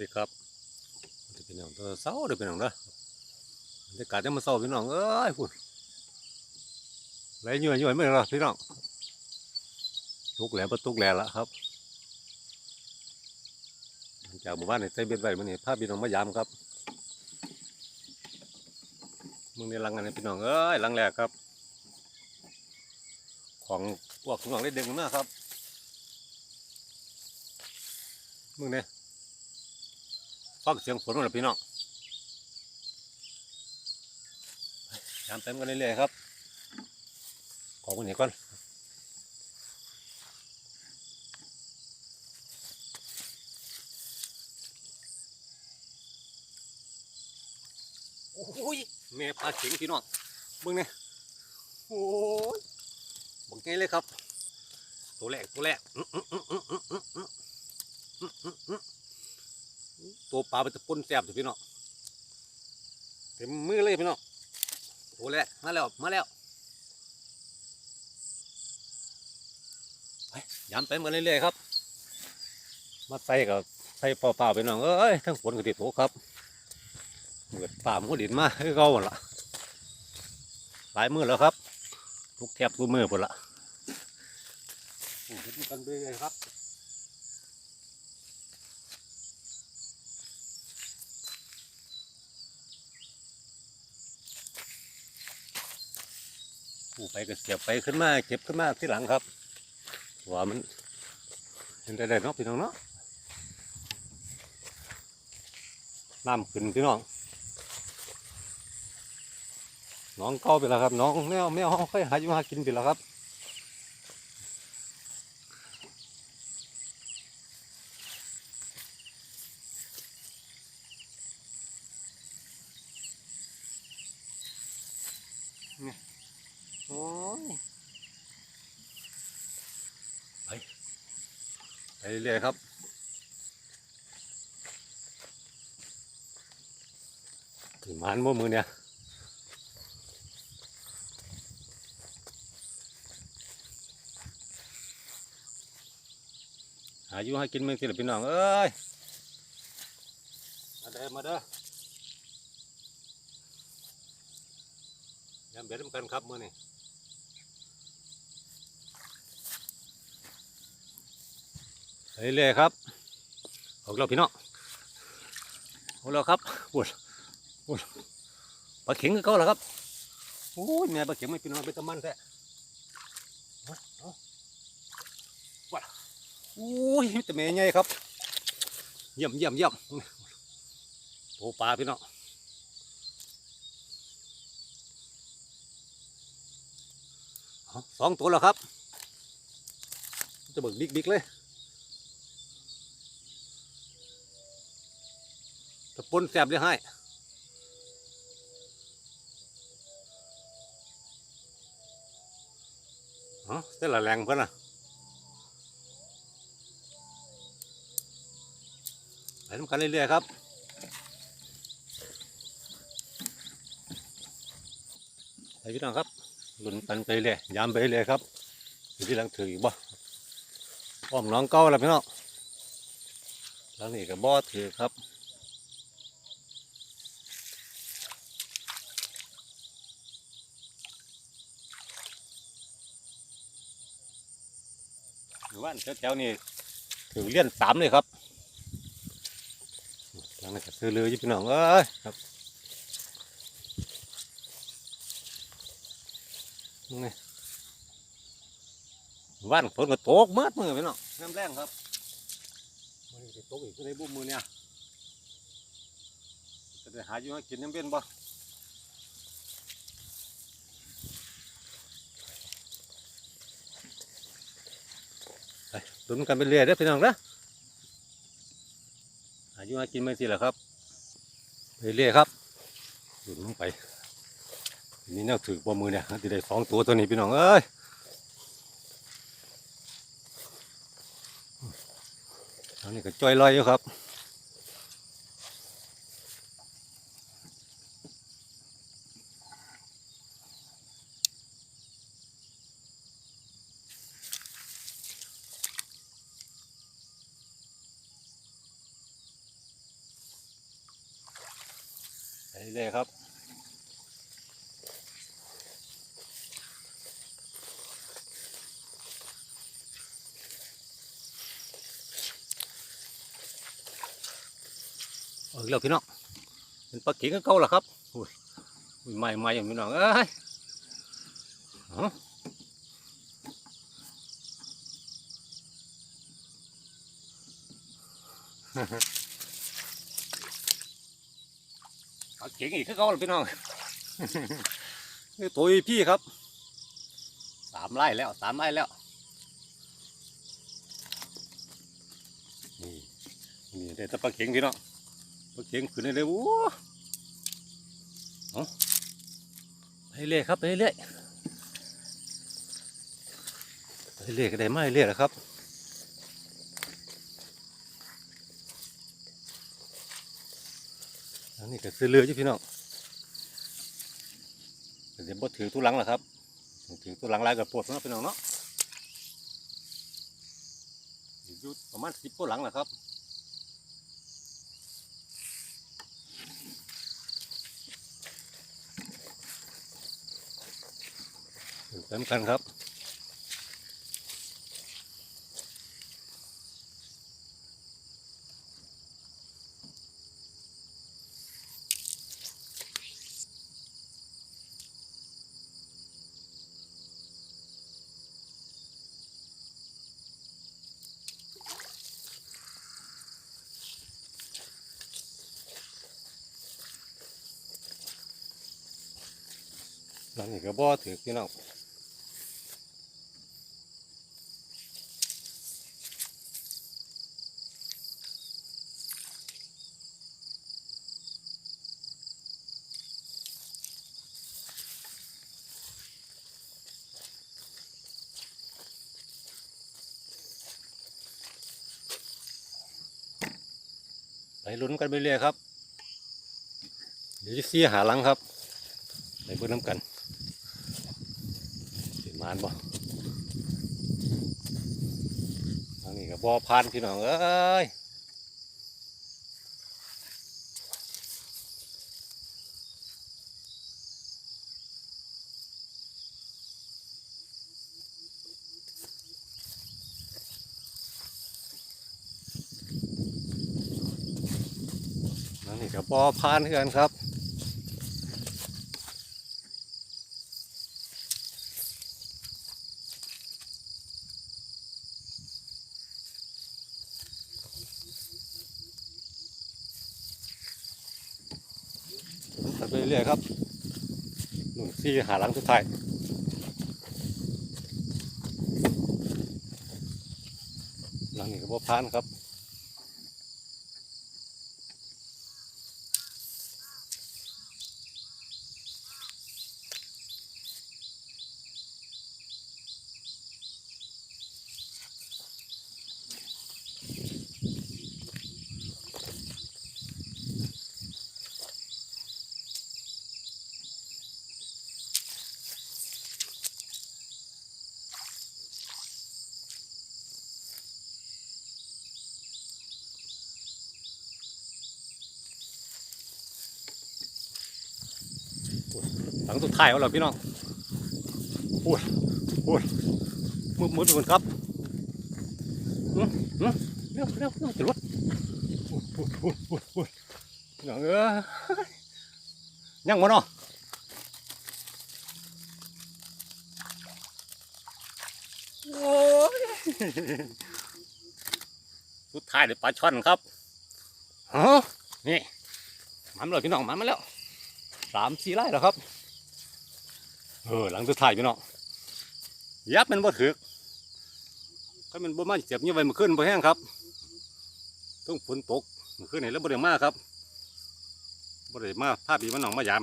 ดีครับสวัสดีพี่น้องตัวเศร้าเด้อพี่น้องเด้อบรรยากาศจะมาเศร้าพี่น้องเอ้ยพุ่นไหลหน่วยหน่วยไม่หรอพี่น้องทุกแหล่ประตุกแหล่ละครับจากหมู่บ้านในใส่เบ็ดไว้มื่อนี้พาพี่น้องมายามครับมึงในรังงานพี่น้องเอ้ยรังแรกครับ ของพวกน้องได้เด็กมากครับมึงเนี่ย ฟังเสียงฝนมาแล้วพี่น้องยามเต็มกันเรื่อยๆครับ ขอคนนี้ก่อนโอ้ยแม่ปลาเข็งพี่น้องเบิ่งเนี่ยโอ้ยบังไงเลยครับ ตัวแรกตัวแรก ตัวปลาเป็นตะปนแสบสิพี่น้องเต็มมือเลยพี่น้องโอ้แล้วมาแล้วมาแล้วไปยำไปมาเรื่อยๆครับ มาใส่กับใส่เปล่าๆไปน้องเอ้ยทั้งฝนกับติดโถครับเหมือนป่ามันก็ดินมาให้เขาหมดละหลายมือแล้วครับ ทุกแทบทุกมือหมดละโอ้เห็นกันไปเลยครับูไปก็เสียบไปขึ้นมาเก็บขึ้นมาที่หลังครับว่ามันเห็นได้ได้เนาะพี่น้องเนาะน้ำขึ้นพี่น้องน้องเก้าไปแล้วครับน้องแมวแมวเขาค่อยหาอยู่หากินไปแล้วครับเนี่ย โอ้ยไปไปเรื่อยๆครับ ถึงมันบ่มือเนี่ยหาอยู่ให้กินเมืองสิละพี่น้องเอ้ย มาเด้อมาเด้อยำเบ็ดนกันครับมือนี่ไป เรื่อยๆครับออกแล้วพี่น้องออกแล้วครับปวดปลาเข็งก็เขาแล้วครับโอ้ยแม่ปลาเข็งไม่เป็นอะไรเป็นตะมันแท้ว้าโอ้ยแต่แม่ใหญ่ครับเยี่ยมเยี่ยมเยี่ยมโตปลาพี่น้องสองตัวแล้วครับ จะเบิกบิ๊กบิ๊กเลย ตะปนแสบเลยให้อ๋อเส้นละแรงเพื่อนน่ะไปทำกันเรื่อยๆครับไปพี่น้องครับหลุนกันไปเรื่อยยามไปเรื่อยครับอยู่ที่หลังถืออีกบ่อ้อมน้องเก้าแล้วพี่น้องหลังนี้กับบ่อถือครับ หมู่บ้านแถวๆนี้ถือเลี้ยนสามเลยครับหลังนี้ก็ซื้อเรืออยู่พี่น้องเอ้ยครับนี่หมู่บ้านฝนก็ตกเมื่อมือพี่น้องน้ำแรงครับมันจะตกอีกในบุ้มมือเนี่ยจะได้หาอยู่ให้กินน้ำเป็นบ่ ลุ้นกันไปเรื่อยเด้อพี่น้องนะอายุมากินไม่สิแหละครับไปเรื่อยครับลุ้นลงไปนี่แนวถือปอมือเนี่ยจะได้สองตัวตัวนี้พี่น้องเอ้ยอันนี้ก็จอยลอยอยู่ครับ เรื่อยๆครับเออีกแล้วพี่น้องเป็นปลาเก๋งก็เก่าล้วครับอุ้ยอุ้ยใหม่ใหม่อย่างพี่น้องเอ้ย เอาเก๋งอีกคือเก่าแล้วพี่น้องนี่ตัวพี่ครับสามไร่แล้วสามไร่แล้วนี่นี่ได้แต่ปลาเก๋งพี่น้องปลาเก๋งขึ้นได้เลยโอ้เอาไปเรื่อยครับไปเรื่อยไปเรื่อยก็ได้มาเรื่อยแล้วครับ นนี้ก็ซื้อเรือจ้ะพี่น้องเดี๋ยวบ่ถือตู้หลังแล้วครับถือตู้หลังลายกับปวดนะพี่น้องเนาะอยู่ประมาณสิบตัวหลังแหละครับสำคัญครับ หลังนี้ก็บ่ถือพี่น้องไปลุ้นกันไปเรื่อยครับ เดี๋ยวจะเสียหาหลังครับ ไปเบิ่งน้ำกัน มานบ่ทางนี้ก็บ่อพานพี่น้องเอ้ยนี้ก็บ่อพานคือนครับ ไปเรื่อยๆครับหนุ่มซี่หาหลังสุดท้ายหลังนี้ก็บ่พานครับ หลังสุดท้ายเอาแล้วพี่น้องพูดพูดมืดมืดทุกคนครับอื้ออื้อเร็วเร็วเร็วจะรถพูดพูดพูดพูดพูดพี่น้องเอ้ยยังวะเนาะโอ้ยสุดท้ายเดี๋ยวปลาช่อนครับฮะนี่มันมาเลยพี่น้องมันมาแล้วสามสี่ไร่แล้วครับ เออหลังสุดท้ายพี่น้องยับมันบ่ถือกถ้ามันบ่มาเจ็บนี่ไว้มันขึ้นบ่แห้งครับ ต้องฝนตกมันขึ้นไหนแล้วบ่ได้มาครับบ่ได้มาภาพบีมันหนองมายาม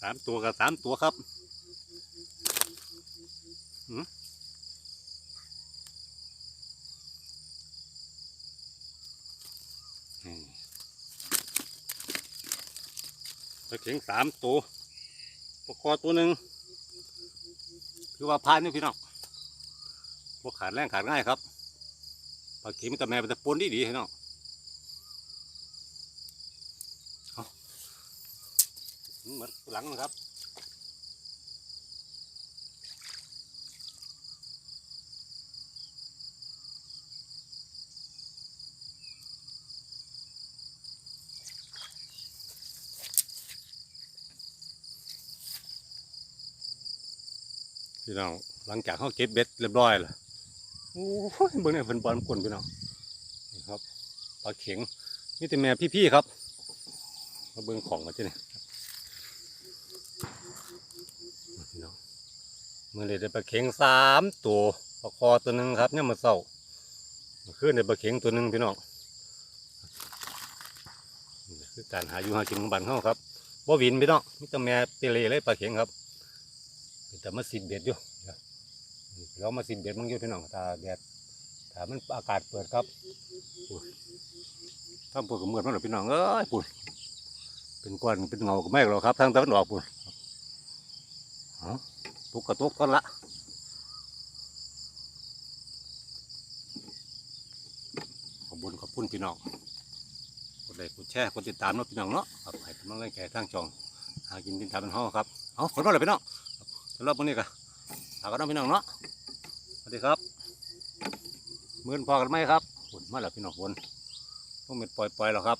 สามตัวกับสามตัวครับ ปลเข็งสามตัวปลาคอตัวหนึ่งคือว่าพายนี่พี่น้องพวกขาดแรงขาดง่ายครับปลาเข็มันจะแม่มันจะปนดีดีพี่น้องเหมือนหลังนะครับ พี่น้องหลังจากเขาเก็บเบ็ดเรียบร้อยแล้วโอ้ยเบิ่งเนี่ยเป็นบอลกลนพี่น้องนี่ครับปลาเข็งนี่แต่แม่พี่ๆครับมาเบิ่งของมาที่นี่พี่น้องมื่อเลยได้ปลาเข็งสามตัวปลาคอตัวหนึ่งครับเนี่ยมาเศร้าเมื่อคืนปลาเข็งตัวหนึ่งพี่น้องคือการหาอยู่หากินของบ้านเขาครับบ่หวินพี่น้องมีแต่แม่เปเรเลยปลาเข็งครับ เป็นแต่มาสินเบ็ดอยู่เดี๋ยวเรามาสินเบ็ดมึงอยู่พี่น้องถ้าแดดถ้ามันอากาศเปิดครับถ้าเปิดก็เมื่อมันหรอพี่น้องเอ้ยปุ่นเป็นก้อนเป็นเงาก็ไม่หรอกครับทางตะวันออกปุ่นตุกกระตุกก่อนละขอบุญขอบคุณพี่น้องกดไลค์กดแชร์กดติดตามเนาะพี่น้องเนาะครับให้กำลังใจทางช่องหากินดินทาเป็นห้องครับเอาขอบคุณเลยพี่น้อง สำหรับวันนี้ก็ถากันน้องพี่น้องเนาะสวัสดีครับมื่นพอกันไหมครับฝนมาแล้วพี่น้องฝนต้องเม็ดปล่อยๆแล้วครับ